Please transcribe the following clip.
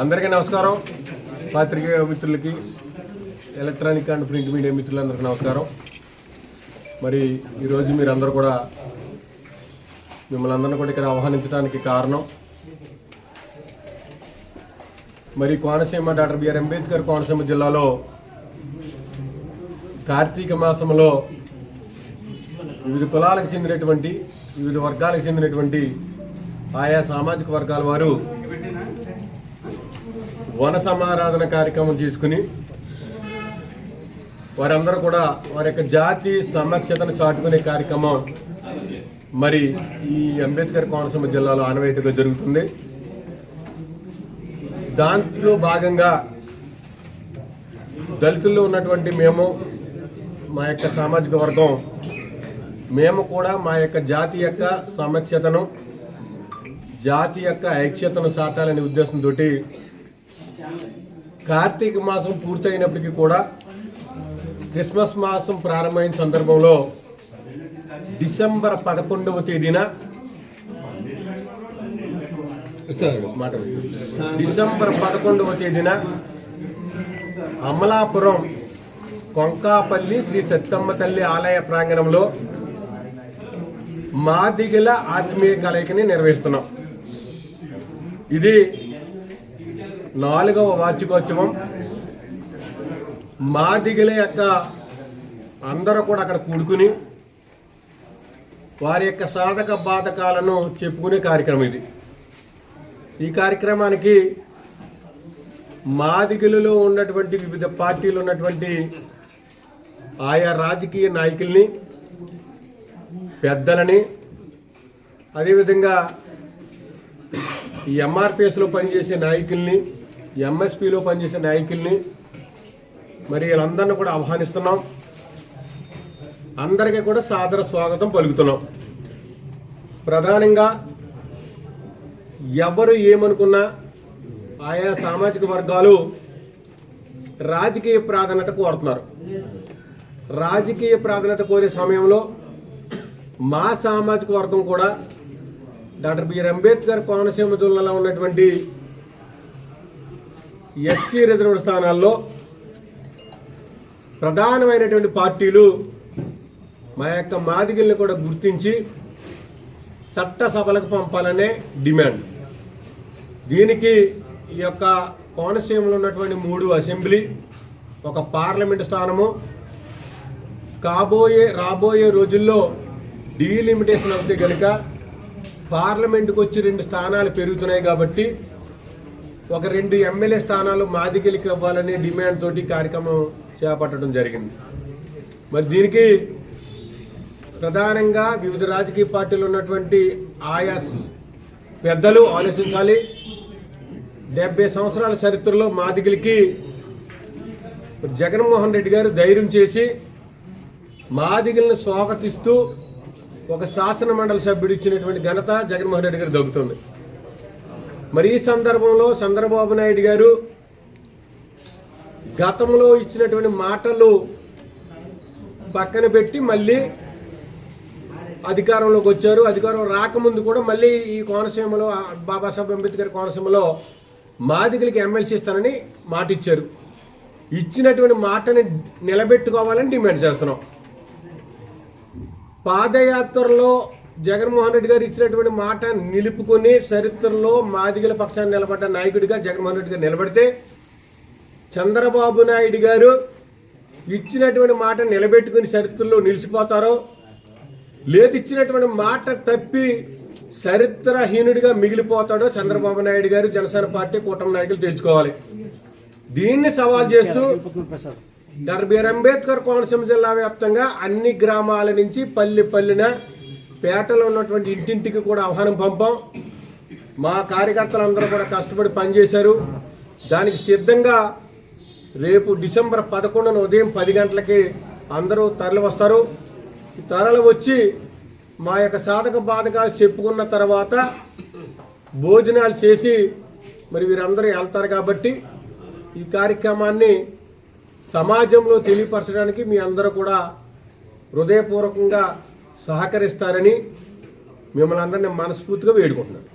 అందరికీ నమస్కారం. పాత్రికేయ మిత్రులకి ఎలక్ట్రానిక్ అండ్ ప్రింట్ మీడియా మిత్రులందరికీ నమస్కారం. మరి ఈరోజు మీరందరూ కూడా మిమ్మల్ని అందరిని కూడా ఇక్కడ ఆహ్వానించడానికి కారణం. మరి కోనసీమ డాక్టర్ బిఆర్ అంబేద్కర్ కోనసీమ జిల్లాలో కార్తీక మాసంలో వివిధ కులాలకు చెందినటువంటి వివిధ వర్గాలకు చెందినటువంటి ఆయా సామాజిక వర్గాల వారు వన సమారాధన కార్యక్రమం తీసుకుని వారందరూ కూడా వారి యొక్క జాతి సమక్షతను చాటుకునే కార్యక్రమం మరి ఈ అంబేద్కర్ కోనసీమ జిల్లాలో ఆనవాయితీగా జరుగుతుంది. దాంట్లో భాగంగా దళితుల్లో ఉన్నటువంటి మేము మా యొక్క సామాజిక వర్గం మేము కూడా మా యొక్క జాతి యొక్క సమక్షతను జాతి యొక్క ఐక్యతను సాటాలనే ఉద్దేశంతో కార్తీక మాసం పూర్తయినప్పటికీ కూడా క్రిస్మస్ మాసం ప్రారంభమైన సందర్భంలో డిసెంబర్ పదకొండవ తేదీన మాట డిసెంబర్ పదకొండవ తేదీన అమలాపురం కొంకాపల్లి శ్రీ సత్తమ్మ తల్లి ఆలయ ప్రాంగణంలో మాదిగల ఆత్మీయ కలయికని నిర్వహిస్తున్నాం. ఇది నాలుగవ వార్షికోత్సవం. మాదిగల యొక్క అందరూ కూడా అక్కడ కూడుకుని వారి యొక్క సాధక బాధకాలను చెప్పుకునే కార్యక్రమం ఇది. ఈ కార్యక్రమానికి మాదిగలలో ఉన్నటువంటి వివిధ పార్టీలు ఉన్నటువంటి ఆయా రాజకీయ నాయకుల్ని పెద్దలని అదేవిధంగా ఈ ఎంఆర్పిఎస్లో పనిచేసే నాయకుల్ని ఎంఎస్పిలో పనిచేసే నాయకుల్ని మరి వీళ్ళందరినీ కూడా ఆహ్వానిస్తున్నాం. అందరికీ కూడా సాదర స్వాగతం పలుకుతున్నాం. ప్రధానంగా ఎవరు ఏమనుకున్నా ఆయా సామాజిక వర్గాలు రాజకీయ ప్రాధాన్యత కోరుతున్నారు. రాజకీయ ప్రాధాన్యత కోరే సమయంలో మా సామాజిక వర్గం కూడా డాక్టర్ బిఆర్ అంబేద్కర్ కోనసీమ జిల్లాలో ఉన్నటువంటి ఎస్సీ రిజర్వ్డ్ స్థానాల్లో ప్రధానమైనటువంటి పార్టీలు మా యొక్క మాదిగల్ని కూడా గుర్తించి చట్టసభలకు పంపాలనే డిమాండ్. దీనికి ఈ యొక్క కోనసీమలో ఉన్నటువంటి మూడు అసెంబ్లీ ఒక పార్లమెంటు స్థానము. కాబోయే రాబోయే రోజుల్లో డీలిమిటేషన్ అవుతే కనుక పార్లమెంటుకు వచ్చి రెండు స్థానాలు పెరుగుతున్నాయి కాబట్టి ఒక రెండు ఎమ్మెల్యే స్థానాలు మాదిగలికి ఇవ్వాలనే డిమాండ్ తోటి కార్యక్రమం చేపట్టడం జరిగింది. మరి దీనికి ప్రధానంగా వివిధ రాజకీయ పార్టీలు ఉన్నటువంటి ఆయా పెద్దలు ఆలోచించాలి. డెబ్బై సంవత్సరాల చరిత్రలో మాదిగలకి జగన్మోహన్ రెడ్డి గారు ధైర్యం చేసి మాదిగలను స్వాగతిస్తూ ఒక శాసన మండలి సభ్యుడు ఇచ్చినటువంటి ఘనత జగన్మోహన్ రెడ్డి గారు దొరుకుతుంది. మరి ఈ సందర్భంలో చంద్రబాబు నాయుడు గారు గతంలో ఇచ్చినటువంటి మాటలు పక్కన పెట్టి మళ్ళీ అధికారంలోకి వచ్చారు. అధికారం రాకముందు కూడా మళ్ళీ ఈ కోనసీమలో బాబాసాహెబ్ అంబేద్కర్ కోనసీమలో మాదిగలకి ఎమ్మెల్సీ ఇస్తానని మాట ఇచ్చారు ఇచ్చినటువంటి మాటని నిలబెట్టుకోవాలని డిమాండ్ చేస్తున్నాం. పాదయాత్రలో జగన్మోహన్ రెడ్డి గారు ఇచ్చినటువంటి మాట నిలుపుకొని చరిత్రలో మాదిగల పక్షాన్ని నిలబడ్డ నాయకుడిగా జగన్మోహన్ రెడ్డి గారు నిలబడితే చంద్రబాబు నాయుడు గారు ఇచ్చినటువంటి మాట నిలబెట్టుకుని చరిత్రలో నిలిచిపోతారో లేదు ఇచ్చినటువంటి మాట తప్పి చరిత్రహీనుడిగా మిగిలిపోతాడో చంద్రబాబు నాయుడు గారు జనసేన పార్టీ కూటమి నాయకులు తెలుసుకోవాలి. దీన్ని సవాల్ చేస్తూ డాక్టర్ అంబేద్కర్ కోనసీమ జిల్లా వ్యాప్తంగా అన్ని గ్రామాల నుంచి పల్లె పల్లెన పేటలో ఉన్నటువంటి ఇంటింటికి కూడా ఆహ్వానం పంపాం. మా కార్యకర్తలందరూ కూడా కష్టపడి పనిచేశారు. దానికి సిద్ధంగా రేపు డిసెంబర్ పదకొండున ఉదయం పది గంటలకి అందరూ తరలి వస్తారు. తరలి వచ్చి మా యొక్క సాధక బాధకాలు చెప్పుకున్న తర్వాత భోజనాలు చేసి మరి వీరందరూ వెళ్తారు కాబట్టి ఈ కార్యక్రమాన్ని సమాజంలో తెలియపరచడానికి మీ అందరూ కూడా హృదయపూర్వకంగా సహకరిస్తారని మిమ్మల్ని అందరినీ మనస్ఫూర్తిగా వేడుకుంటున్నాను.